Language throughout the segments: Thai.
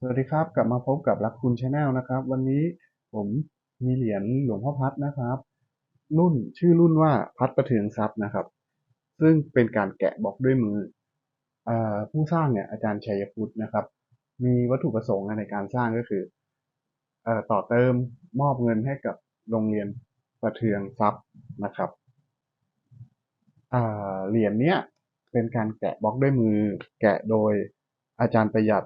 สวัสดีครับ กลับมาพบกับรักคุณชาแนลนะครับ วันนี้ผมมีเหรียญหลวงพ่อพัดนะครับ รุ่นชื่อรุ่นว่าพัดประเทืองทรัพย์นะครับ ซึ่งเป็นการแกะบล็อกด้วยมืออผู้สร้างเนี่ยอาจารย์ชัยพุทธนะครับ มีวัตถุประสงค์ในการสร้างก็คืออต่อเติมมอบเงินให้กับโรงเรียนประเทืองทรัพย์นะครับเหรียญเนี้ยเป็นการแกะบล็อกด้วยมือ แกะโดยอาจารย์ประหยัด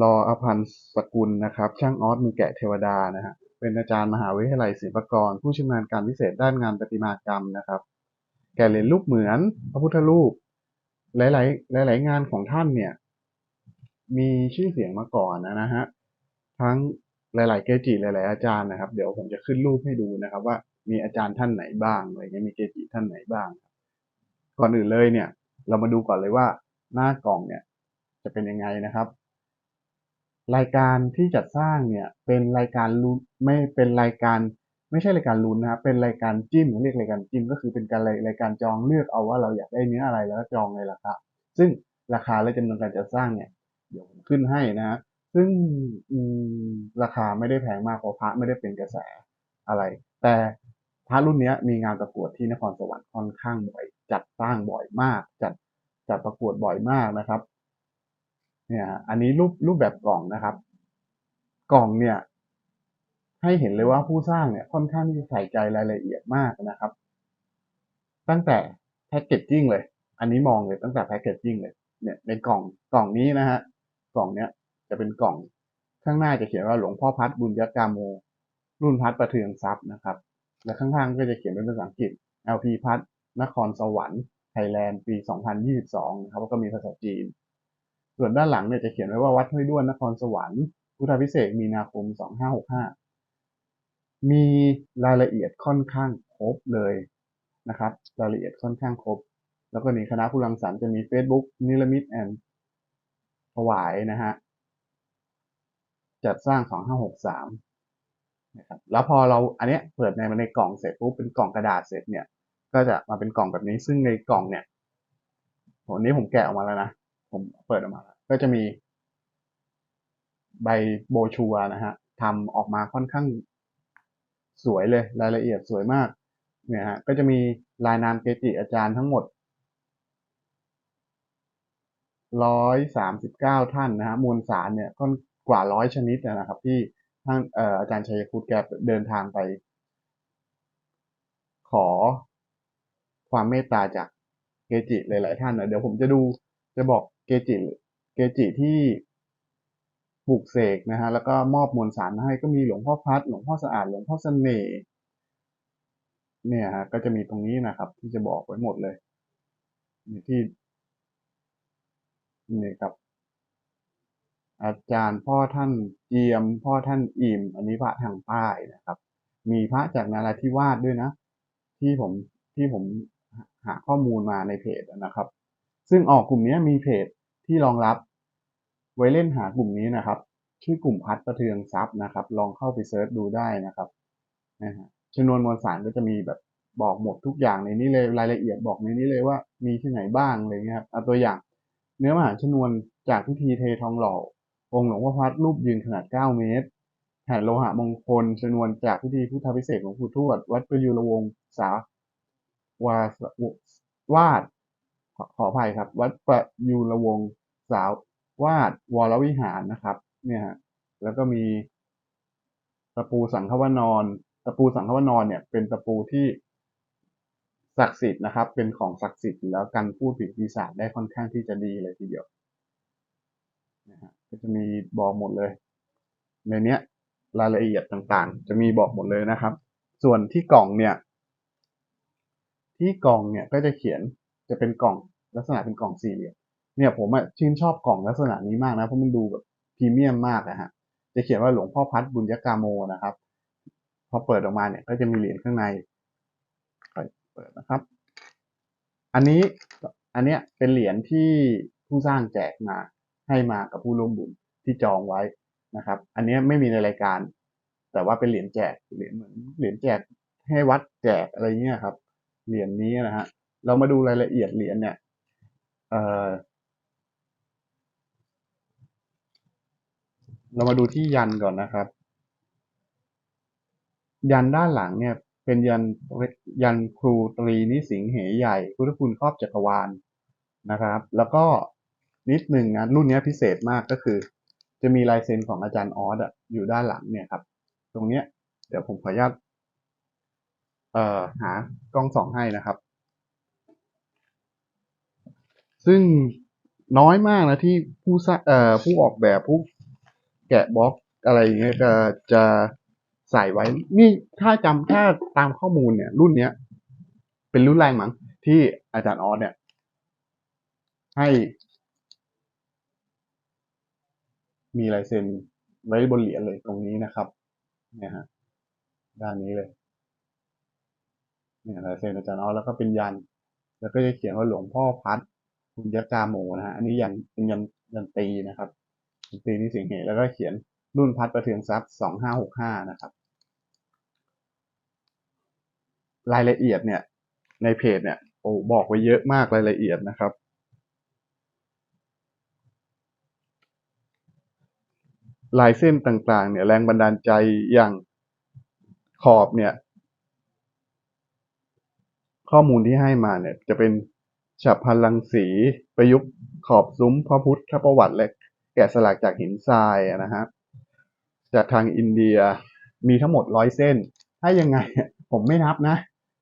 รออภันสกุลนะครับ ช่างออสมือแกะเทวดานะฮะเป็นอาจารย์มหาวิทยาลัยศิลปากร ผู้ชำนาญการพิเศษด้านงานประติมากรรมนะครับ แกะเหรียญรูปเหมือนพระพุทธรูป หลาย ๆ หลาย ๆ งานของท่านเนี่ย มีชื่อเสียงมาก่อนนะฮะทั้งหลาย ๆ เกจิหลาย ๆ อาจารย์นะครับ เดี๋ยวผมจะขึ้นรูปให้ดูนะครับว่ามีอาจารย์ท่านไหนบ้างอะไรเงี้ยมีเกจิท่านไหนบ้าง ก่อนอื่นเลยเนี่ย เรามาดูก่อนเลยว่าหน้ากล่องเนี่ย จะเป็นยังไงนะครับ รายการที่จัดสร้างเนี่ยเป็นรายการลุ้นไม่เป็นรายการ ไม่ใช่รายการลุ้นนะครับเป็นรายการจิ้มเรียกรายการจิ้มก็คือเป็นการรายการจองเลือกเอาว่าเราอยากได้เนื้ออะไรแล้วก็จองในราคาซึ่งราคาและจำนวนการจัดสร้างเนี่ยเดี๋ยวผมขึ้นให้นะฮะซึ่งราคาไม่ได้แพงมากเพราะพระไม่ได้เป็นกระแสอะไร แต่พระรุ่นนี้มีงานประกวดที่นครสวรรค์ค่อนข้างบ่อย จัดสร้างบ่อยมาก จัดจัดประกวดบ่อยมากนะครับ เนี่ยอันนี้รูปรูปแบบกล่องนะครับ กล่องเนี่ย ให้เห็นเลยว่าผู้สร้างเนี่ยค่อนข้างที่จะใส่ใจรายละเอียดมากนะครับ ตั้งแต่แพ็กเกจจิ้งเลย อันนี้มองเลยตั้งแต่แพ็กเกจจิ้งเลยเนี่ยในกล่องกล่องนี้นะฮะกล่องเนี้ยจะเป็นกล่องข้างหน้าจะเขียนว่าหลวงพ่อพัดบุญยกาโม รุ่นพัดประเทืองทรัพย์นะครับ และข้างๆก็จะเขียนเป็นภาษาอังกฤษ LP พัดนครสวรรค์ไทยแลนด์ปี 2022 นะครับแล้วก็มีภาษาจีน ส่วนด้านหลังเนี่ยจะเขียนไว้ว่าวัดห้วยด้วนนครสวรรค์พุทธพิเศษมีนาคม 2565 มีรายละเอียดค่อนข้างครบเลยนะครับ รายละเอียดค่อนข้างครบ แล้วก็นี่คณะผู้รังสรรค์จะมี Facebook นิลมิตแอนถวายนะฮะจัดสร้าง 2563 นะครับ แล้วพอเราอันเนี้ยเปิดในในกล่องเสร็จปุ๊บเป็นกล่องกระดาษเสร็จเนี่ย ก็จะมาเป็นกล่องแบบนี้ซึ่งในกล่องเนี่ยวันนี้ผมแกะออกมาแล้วนะ ผมเปิดออกมาแล้ว ก็จะมีใบโบชัวนะฮะทำออกมาค่อนข้างสวยเลยรายละเอียดสวยมากเนี่ยฮะก็จะมีรายนามเกจิอาจารย์ทั้งหมดร้อยสามสิบเก้าท่านนะฮะมวลสารเนี่ยก็กว่าร้อยชนิดนะครับ ที่ท่านอาจารย์ชัยพุทธแกเดินทางไป ขอความเมตตาจากเกจิหลาย ๆ ท่านนะเดี๋ยวผมจะดูจะบอกเกจิ จิที่ปลูกเสกนะฮะแล้วก็มอบมวลสารมาให้ก็มีหลวงพ่อพัดหลวงพ่อสะอาดหลวงพ่อเสน่ห์เนี่ยฮะก็จะมีตรงนี้นะครับ ที่จะบอกไว้หมดเลยนี่ที่นี่ครับ อาจารย์พ่อท่านเจียม พ่อท่านอิ่ม อันนี้พระทางใต้นะครับ มีพระจากนาราธิวาสด้วยนะ ที่ผมที่ผมหาข้อมูลมาในเพจนะครับ ซึ่งออกกลุ่มนี้มีเพจที่รองรับ ไว้เล่นหากลุ่มนี้นะครับ ชื่อกลุ่มพัดประเทืองทรัพย์นะครับ ลองเข้าไปเซิร์ชดูได้นะครับนะฮะชนวนมวลสารก็จะมีแบบบอกหมดทุกอย่างในนี้เลยรายละเอียดบอกในนี้เลยว่ามีที่ไหนบ้างอะไรเงี้ยครับเอาตัวอย่าง เนื้อมหาชนวนจากพิธีเททองหล่อองค์หลวงพ่อพัดรูปยืนขนาด 9 เมตรแผ่นโลหะมงคลชนวนจากพิธีพุทธพิเศษของปู่ทวด วัดประยุรวงศาวาวาดขอขออภัยครับ วัดประยุรวงสาว วาดวรวิหารนะครับ เนี่ยฮะแล้วก็มีตะปูสังฆวนรตะปูสังฆวนรเนี่ย เป็นตะปูที่ศักดิ์สิทธิ์นะครับ เป็นของศักดิ์สิทธิ์แล้วกันพูดผิดปีศาจได้ค่อนข้างที่จะดีเลยทีเดียวนะฮะก็จะมีบอกหมดเลย ในเนี้ยรายละเอียดต่างๆ จะมีบอกหมดเลยนะครับ ส่วนที่กล่องเนี่ย ที่กล่องเนี่ยก็จะเขียนจะเป็นกล่องลักษณะเป็นกล่องสี่เหลี่ยม เนี่ยผมอะชื่นชอบกล่องลักษณะนี้มากนะเพราะมันดูแบบพรีเมียมมากนะฮะจะเขียนว่าหลวงพ่อพัดบุญยกาโมนะครับ พอเปิดออกมาเนี่ยก็จะมีเหรียญข้างในเปิดนะครับ อันนี้อันเนี้ยเป็นเหรียญที่ผู้สร้างแจกมาให้มากับผู้ร่วมบุญที่จองไว้นะครับ อันนี้ไม่มีในรายการ แต่ว่าเป็นเหรียญแจกเหรียญเหมือนเหรียญแจกให้วัดแจกอะไรเงี้ยครับ เหรียญนี้นะฮะเรามาดูรายละเอียดเหรียญเนี่ยเอ่อ เรามาดูที่ยันก่อนนะครับ ยันด้านหลังเนี่ย เป็นยันยันครูตรีนิสิงห์เหใหญ่พุทธคุณครอบจักรวาลนะครับ แล้วก็นิดหนึ่งนะรุ่นนี้พิเศษมากก็คือ จะมีลายเซ็นของอาจารย์ออสอะอยู่ด้านหลังเนี่ยครับ ตรงเนี้ย เดี๋ยวผมขออนุญาตเอ่อหากล้องส่องให้นะครับ ซึ่งน้อยมากนะที่ผู้เอ่อผู้ออกแบบผู้ แกะบล็อกอะไรอย่างเงี้ยจะจะใส่ไว้ นี่ถ้าจำถ้าตามข้อมูลเนี่ย รุ่นเนี้ย เป็นรุ่นแรกมั้งที่อาจารย์ออสเนี่ย ให้ มีลายเซ็นไว้บนเหรียญเลยตรงนี้นะครับ เนี่ยฮะ ด้านนี้เลย เนี่ยลายเซ็นอาจารย์ออสแล้วก็เป็นยัน แล้วก็จะเขียนว่าหลวงพ่อพัดคุณยกาโมนะฮะ อันนี้ยันเป็นยันยันตีนะครับ ตีนี่สิงเหแล้วก็เขียนรุ่นพัดประเทืองทรัพย์สองห้าหกห้านะครับ รายละเอียดเนี่ย ในเพจเนี่ยโอ้บอกไว้เยอะมากรายละเอียดนะครับ ลายเส้นต่างๆ เนี่ยแรงบันดาลใจอย่างขอบเนี่ย ข้อมูลที่ให้มาเนี่ยจะเป็นฉับพลังสีประยุกต์ขอบซุ้มพระพุทธประวัติและ แกะสลักจากหินทรายนะฮะจากทางอินเดียมีทั้งหมดร้อยเส้น ถ้ายังไง ผมไม่นับนะ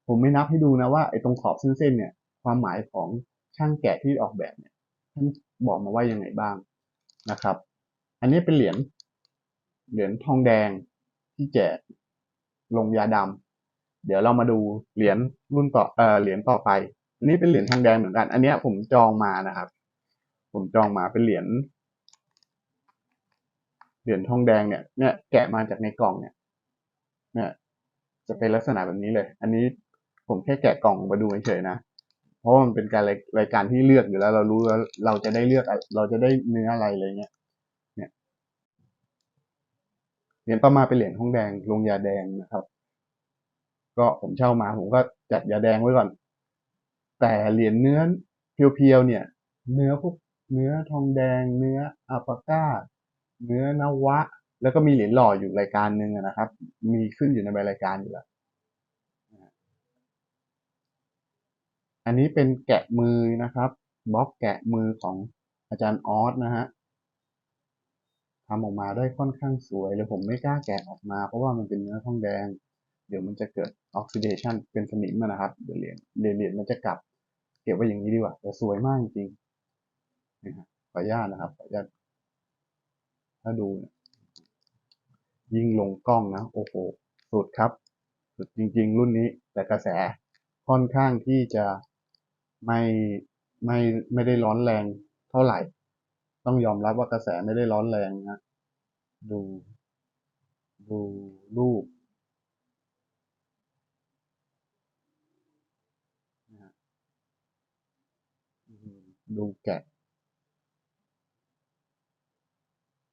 ผมไม่นับให้ดูนะว่าไอ้ตรงขอบเส้นๆเนี่ย ความหมายของช่างแกะที่ออกแบบเนี่ยท่านบอกมาว่ายังไงบ้างนะครับ อันนี้เป็นเหรียญเหรียญทองแดงที่แจกลงยาดำเดี๋ยวเรามาดูเหรียญรุ่นต่อเอ่อเหรียญต่อไปอันนี้เป็นเหรียญทองแดงเหมือนกัน อันนี้ผมจองมานะครับ ผมจองมาเป็นเหรียญ รียญทองแดงเนี่ยเนี่ยแกะมาจากในกล่องเนี่ยเนี่ยจะเป็นลักษณะแบบนี้เลย อันนี้ผมแค่แกะกล่องมาดูเฉยๆนะ เพราะมันเป็นการรายการที่เลือกอยู่แล้วเรารู้แล้วเราจะได้เลือกเราจะได้เนื้ออะไรเลยเนี่ยเนี่ยเหรียญต่อมาเป็นเหรียญทองแดงลงยาแดงนะครับ ก็ผมเช่ามาผมก็จัดยาแดงไว้ก่อน แต่เหรียญเนื้อเพียวๆเนี่ย เนื้อพวกเนื้อทองแดงเนื้ออัลปาก้า เนื้อนวะ แล้วก็มีเหรียญหล่ออยู่รายการหนึ่งนะครับ มีขึ้นอยู่ในใบรายการอยู่แล้วอันนี้เป็นแกะมือนะครับบล็อกแกะมือของอาจารย์ออสนะฮะทำออกมาได้ค่อนข้างสวยเลยผมไม่กล้าแกะออกมา เพราะว่ามันเป็นเนื้อทองแดง เดี๋ยวมันจะเกิดออกซิเดชันเป็นสนิมนะครับเดี๋ยวเหรียญเหรียญมันจะกลับ เก็บไว้อย่างนี้ดีกว่าแต่สวยมากจริงๆนะครับขออนุญาตนะครับขออนุญาต ถ้าดูเนี่ยยิ่งลงกล้องนะ โอ้โห สุดครับ สุดจริง ๆ รุ่นนี้ แต่กระแสค่อนข้างที่จะไม่ไม่ไม่ได้ร้อนแรงเท่าไหร่ ต้องยอมรับว่ากระแสไม่ได้ร้อนแรงนะ ดู ดูรูปดูแกะ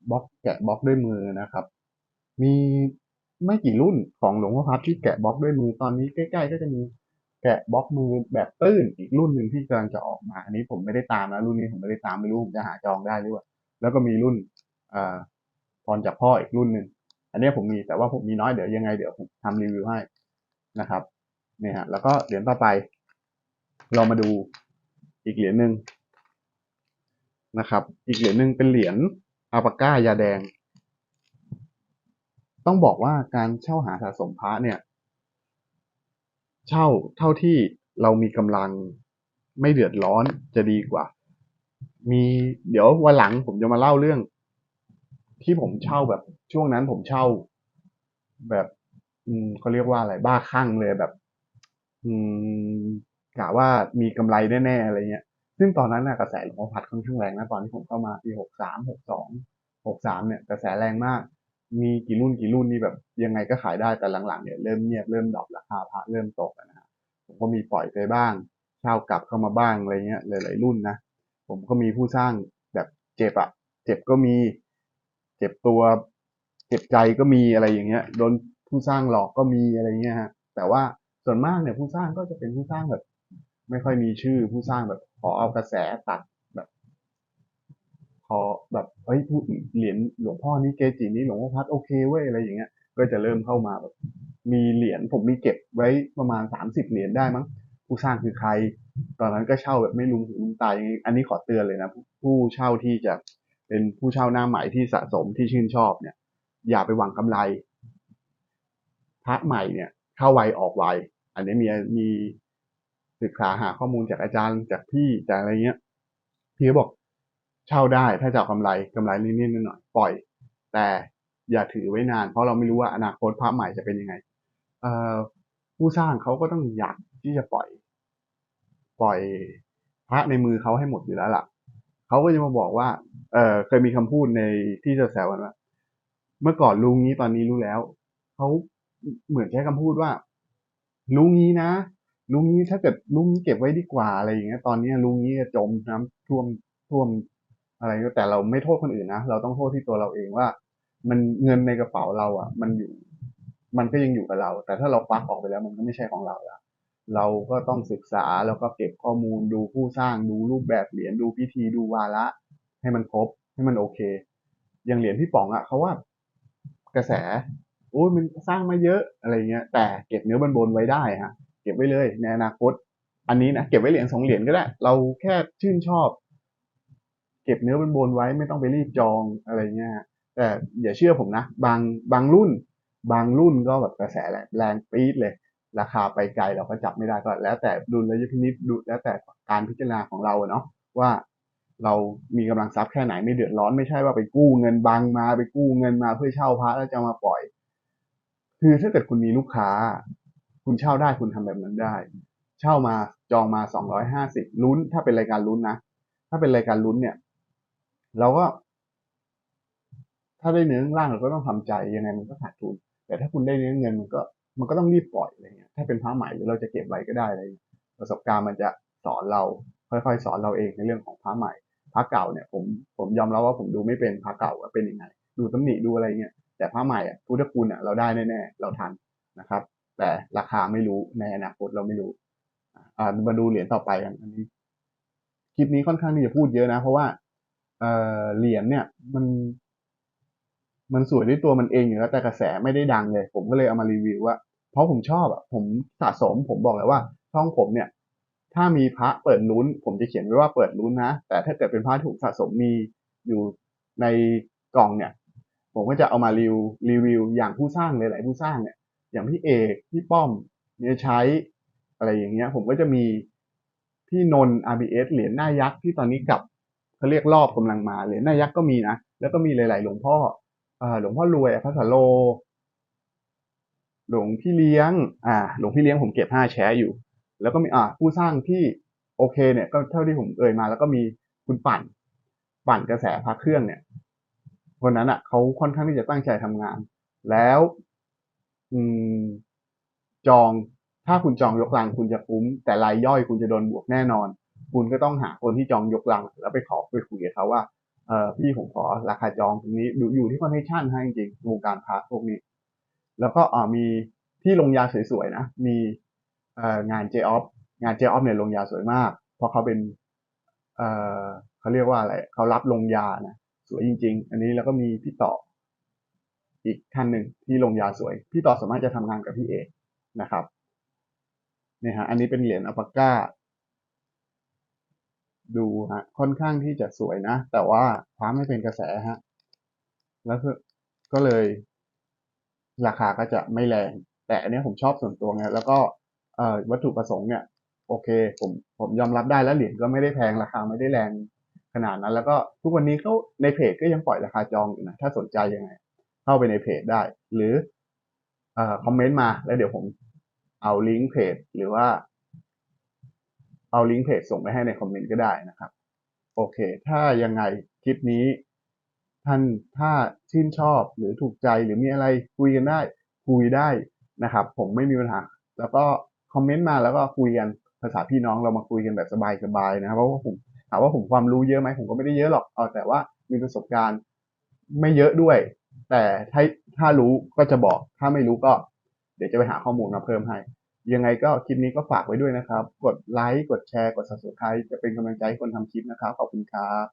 บล็อกแกะบล็อกด้วยมือนะครับ มีไม่กี่รุ่นของหลวงพ่อพัดที่แกะบล็อกด้วยมือตอนนี้ใกล้ๆ ก็จะมีแกะบล็อกมือแบบตื้นอีกรุ่นหนึ่งที่กำลังจะออกมา อันนี้ผมไม่ได้ตามนะรุ่นนี้ผมไม่ได้ตามไม่รู้ผมจะหาจองได้หรือเปล่าแล้วก็มีรุ่นอ่าพรจากพ่ออีกรุ่นหนึ่งอันนี้ผมมีแต่ว่าผมมีน้อยเดี๋ยวยังไงเดี๋ยวผมทำรีวิวให้นะครับเนี่ยฮะแล้วก็เหรียญต่อไป เรามาดูอีกเหรียญหนึ่งนะครับ อีกเหรียญหนึ่งเป็นเหรียญ อัลปาก้ายาแดง ต้องบอกว่าการเช่าหาสะสมพระเนี่ย เช่าเท่าที่เรามีกำลังไม่เดือดร้อนจะดีกว่า มีเดี๋ยววันหลังผมจะมาเล่าเรื่อง ที่ผมเช่าแบบช่วงนั้นผมเช่า แบบอืมเขาเรียกว่าอะไรบ้าคลั่งเลยแบบ อืมกะว่ามีกำไรแน่ๆอะไรเงี้ย ซึ่งตอนนั้นน่ะกระแสหลวงพ่อพัดค่อนข้างแรงนะตอนที่ผมเข้ามาปีหกสามหกสองหกสามเนี่ยกระแสแรงมาก มีกี่รุ่นกี่รุ่นนี่แบบยังไงก็ขายได้แต่หลังๆเนี่ยเริ่มเงียบเริ่มดรอปราคาพระเริ่มตกนะฮะผมก็มีปล่อยไปบ้างเช่ากลับเข้ามาบ้างอะไรเงี้ยหลายๆรุ่นนะผมก็มีผู้สร้างแบบเจ็บอะเจ็บก็มีเจ็บตัว เจ็บใจก็มีอะไรอย่างเงี้ยโดนผู้สร้างหลอกก็มีอะไรเงี้ยฮะแต่ว่าส่วนมากเนี่ยผู้สร้างก็จะเป็นผู้สร้างแบบ ไม่ค่อยมีชื่อผู้สร้างแบบ ขอเอากระแสตัดแบบขพอแบบเฮ้ยพูดเหรียญหลวงพ่อนี้เกจินี้หลวงพ่อพัดโอเคเว้ยอะไรอย่างเงี้ย ก็จะเริ่มเข้ามาแบบมีเหรียญผมมีเก็บไว้ประมาณสามสิบเหรียญได้มั้งผู้สร้างคือใคร ตอนนั้นก็เช่าแบบไม่ลุมหูลุมตายอย่างนี้อันนี้ขอเตือนเลยนะผู้เช่าที่จะเป็นผู้เช่าหน้าใหม่ที่สะสมที่ชื่นชอบเนี่ย อย่าไปหวังกำไรพระใหม่เนี่ยเข้าไวออกไว อันนี้มีมี ศึกษาหาข้อมูลจากอาจารย์จากพี่จากอะไรเงี้ย พี่ก็บอกเช่าได้ถ้าจะเอากำไรกำไรนิดๆหน่อยๆปล่อย แต่อย่าถือไว้นาน เพราะเราไม่รู้ว่าอนาคตพระใหม่จะเป็นยังไงเอ่อผู้สร้างเขาก็ต้องอยากที่จะปล่อย ปล่อยพระในมือเขาให้หมดอยู่แล้วล่ะเขาก็จะมาบอกว่า เออเคยมีคำพูดในที่จะแซวกันว่า เมื่อก่อนรู้งี้ตอนนี้รู้แล้ว เขาเหมือนใช้คำพูดว่า รู้งี้นะ รู้งี้ถ้าเกิดรู้งี้เก็บไว้ดีกว่าอะไรอย่างเงี้ย ตอนนี้รู้งี้จะจมน้ำท่วมท่วมอะไรก็แต่เราไม่โทษคนอื่นนะเราต้องโทษที่ตัวเราเองว่า มันเงินในกระเป๋าเราอะ มันอยู่ มันก็ยังอยู่กับเรา แต่ถ้าเราควักออกไปแล้วมันก็ไม่ใช่ของเราละเราก็ต้องศึกษาแล้วก็เก็บข้อมูลดูผู้สร้างดูรูปแบบเหรียญดูพิธีดูวาระ ให้มันครบให้มันโอเค อย่างเหรียญพี่ป๋องอะเขาว่ากระแสโอ้ยมันสร้างมาเยอะอะไรเงี้ย แต่เก็บเนื้อบนบนไว้ได้ฮะ ก็บไว้เลยในอนาคต อันนี้นะเก็บไว้เหรียญสองเหรียญก็ได้ เราแค่ชื่นชอบ เก็บเนื้อบนบนไว้ไม่ต้องไปรีบจองอะไรเงี้ยแต่อย่าเชื่อผมนะ บางบางรุ่น บางรุ่นก็แบบกระแสแรงแรงปี๊ดเลย ราคาไปไกลเราก็จับไม่ได้ก็แล้วแต่ดุลยพินิจดูแล้วแต่การพิจารณาของเราเนาะว่าเรามีกำลังทรัพย์แค่ไหนไม่เดือดร้อนไม่ใช่ว่าไปกู้เงินบังมาไปกู้เงินมาเพื่อเช่าพระแล้วจะมาปล่อย คือถ้าเกิดคุณมีลูกค้า คุณเช่าได้คุณทำแบบนั้นได้ เช่ามาจองมาสองร้อยห้าสิบลุ้น ถ้าเป็นรายการลุ้นนะถ้าเป็นรายการลุ้นเนี่ย เราก็ ถ้าได้เนื้อล่างเราก็ต้องทำใจยังไงมันก็ขาดทุน แต่ถ้าคุณได้เนื้อเงินมันก็มันก็ต้องรีบปล่อยอะไรเงี้ยถ้าเป็นพระใหม่หรือเราจะเก็บไว้ก็ได้อะไรประสบการณ์มันจะสอนเราค่อยๆ สอนเราเองในเรื่องของพระใหม่พระเก่าเนี่ย ผมผมยอมรับว่าผมดูไม่เป็นพระเก่าว่าเป็นยังไงดูตำหนิดูอะไรเงี้ยแต่พระใหม่อะพุทธคุณอะเราได้แน่ๆเราทันนะครับ แต่ราคาไม่รู้ในอนาคตเราไม่รู้ อ่ามาดูเหรียญต่อไปกันอันนี้คลิปนี้ค่อนข้างที่จะพูดเยอะนะ เพราะว่าเออเหรียญเนี่ยมัน มันสวยด้วยตัวมันเองอยู่แล้วแต่กระแสไม่ได้ดังเลย ผมก็เลยเอามารีวิวว่าเพราะผมชอบอะผมสะสมผมบอกเลยว่าช่องผมเนี่ย ถ้ามีพระเปิดลุ้น ผมจะเขียนไว้ว่าเปิดลุ้นนะแต่ถ้าเกิดเป็นพระถูกสะสมมีอยู่ในกล่องเนี่ย ผมก็จะเอามารีวิวรีวิวอย่างผู้สร้างหลายๆผู้สร้างเนี่ย อย่างพี่เอกพี่ป้อมเนี่ยใช้อะไรอย่างเงี้ย ผมก็จะมีพี่นนท์ RBS เหรียญหน้ายักษ์ที่ตอนนี้กลับเขาเรียกรอบกำลังมาเหรียญหน้ายักษ์ก็มีนะแล้วก็มีหลาย ๆ หลวงพ่อหลวงพ่อรวยพระสาโล หลวงพี่เลี้ยง อ่า หลวงพี่เลี้ยงผมเก็บห้าแชร์อยู่ แล้วก็มีอ่าผู้สร้างที่โอเคเนี่ยก็เท่าที่ผมเอ่ยมา แล้วก็มีคุณปั่น ปั่นกระแสพระเครื่องเนี่ยคนนั้นอะเขาค่อนข้างที่จะตั้งใจทำงาน แล้ว จอง ถ้าคุณจองยกลังคุณจะคุ้ม แต่รายย่อยคุณจะโดนบวกแน่นอน คุณก็ต้องหาคนที่จองยกลัง แล้วไปขอไปคุยกับเขาว่าเออพี่ผมขอราคาจองตรงนี้อยู่อยู่ที่คอนเนคชั่นให้จริงวงการพาร์ทพวกนี้ แล้วก็อ่ามีที่ลงยาสวยๆนะ มีเอ่องานเจออฟงานเจออฟเนี่ยลงยาสวยมาก เพราะเขาเป็นเอ่อเขาเรียกว่าอะไรเขารับลงยานะสวยจริง ๆ อันนี้แล้วก็มีพี่ต่อ อีกท่านหนึ่งที่ลงยาสวย พี่ต่อสามารถจะทำงานกับพี่เอกนะครับเนี่ยฮะอันนี้เป็นเหรียญอัปก้า ดูฮะค่อนข้างที่จะสวยนะ แต่ว่าพระไม่เป็นกระแสฮะแล้วก็เลย ราคาก็จะไม่แรง แต่อันนี้ผมชอบส่วนตัวไงแล้วก็วัตถุประสงค์เนี่ย โอเค ผมผมยอมรับได้แล้วเหรียญก็ไม่ได้แพงราคาไม่ได้แรงขนาดนั้น แล้วก็ทุกวันนี้เขาในเพจก็ยังปล่อยราคาจองอยู่นะถ้าสนใจยังไง เข้าไปในเพจได้ หรืออคอมเมนต์มา แล้วเดี๋ยวผมเอาลิงก์เพจหรือว่า เอาลิงก์เพจส่งไปให้ในคอมเมนต์ก็ได้นะครับ โอเค ถ้ายังไงคลิปนี้ ท่านถ้าชื่นชอบหรือถูกใจหรือมีอะไรคุยกันได้ คุยได้นะครับ ผมไม่มีปัญหา แล้วก็คอมเมนต์มาแล้วก็คุยกันภาษาพี่น้องเรามาคุยกันแบบสบายๆนะครับเพราะว่าผมถามว่าผมความรู้เยอะไหมผมก็ไม่ได้เยอะหรอกเอาแต่ว่ามีประสบการณ์ไม่เยอะด้วย แต่ถ้าถ้ารู้ก็จะบอก ถ้าไม่รู้ก็ เดี๋ยวจะไปหาข้อมูลมาเพิ่มให้ ยังไงก็คลิปนี้ก็ฝากไว้ด้วยนะครับ กดไลค์ กดแชร์ กด subscribe จะเป็นกำลังใจให้คนทำคลิปนะครับ ขอบคุณครับ